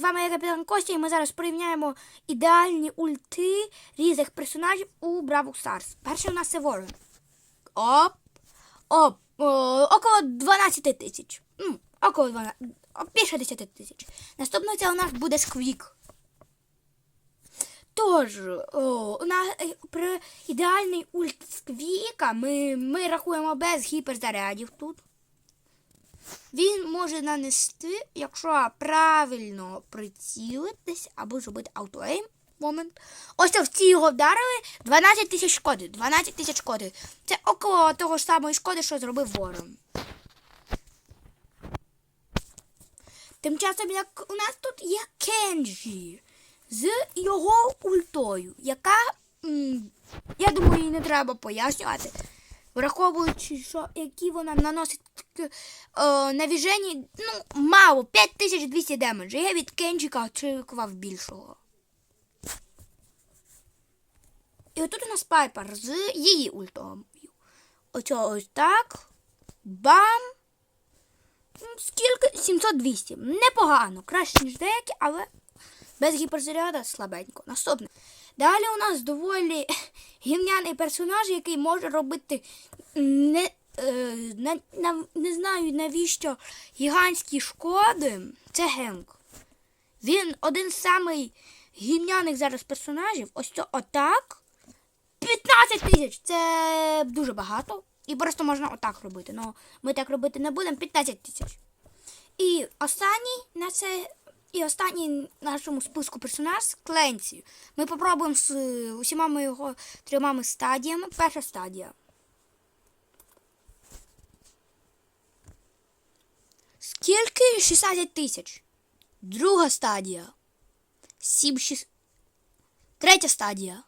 з вами я Капітан Костя, і ми зараз порівняємо ідеальні ульти різних персонажів у Бравл Старс. Перший у нас це Ворон. Оп. Оп. О, около 12 тисяч. Около 12. Більше 10 тисяч. Наступний це у нас буде Сквік. Тож, о, у нас е, при ідеальний ульт Сквіка ми, ми рахуємо без гіперзарядів тут. Він може нанести, якщо правильно прицілитись або зробити автоейм. Момент. Ось в ці його вдарили 12 тисяч шкоди. 12 тисяч шкоди. Це около того ж самої шкоди, що зробив ворон. Тим часом, як у нас тут є Кенджі з його ультою, яка, м, я думаю, її не треба пояснювати. Враховуючи, що які вона наносить е, навіжені, ну, мало, 5200 демеджа. Я від Кенджіка очікував більшого. І отут у нас Пайпер з її ультою. Оцього ось так. Бам! Скільки? 700-200. Непогано. Краще, ніж деякі, але без гіперзаряда слабенько. Наступне. Далі у нас доволі гімняний персонаж, який може робити не, е, на, на, не знаю навіщо гігантські шкоди. Це Генк. Він один з самих гімняних зараз персонажів. Ось це отак. 15 тисяч це дуже багато. І просто можна отак робити. Ну, ми так робити не будемо. 15 тисяч. І останній на це. І останній в нашому списку персонаж Кленсі. Ми попробуємо з усіма його трьома стадіями. Перша стадія. Скільки? 16 тисяч. Друга стадія. 7 6... Третя стадія.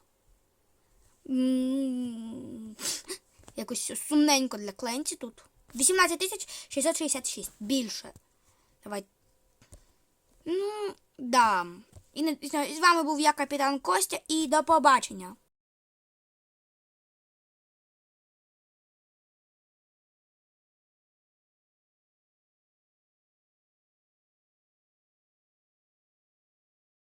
Якось сумненько для Кленсі тут. 18 тисяч 666. Більше. Давай. Ну, да. І, з вами був я, капітан Костя, і до побачення.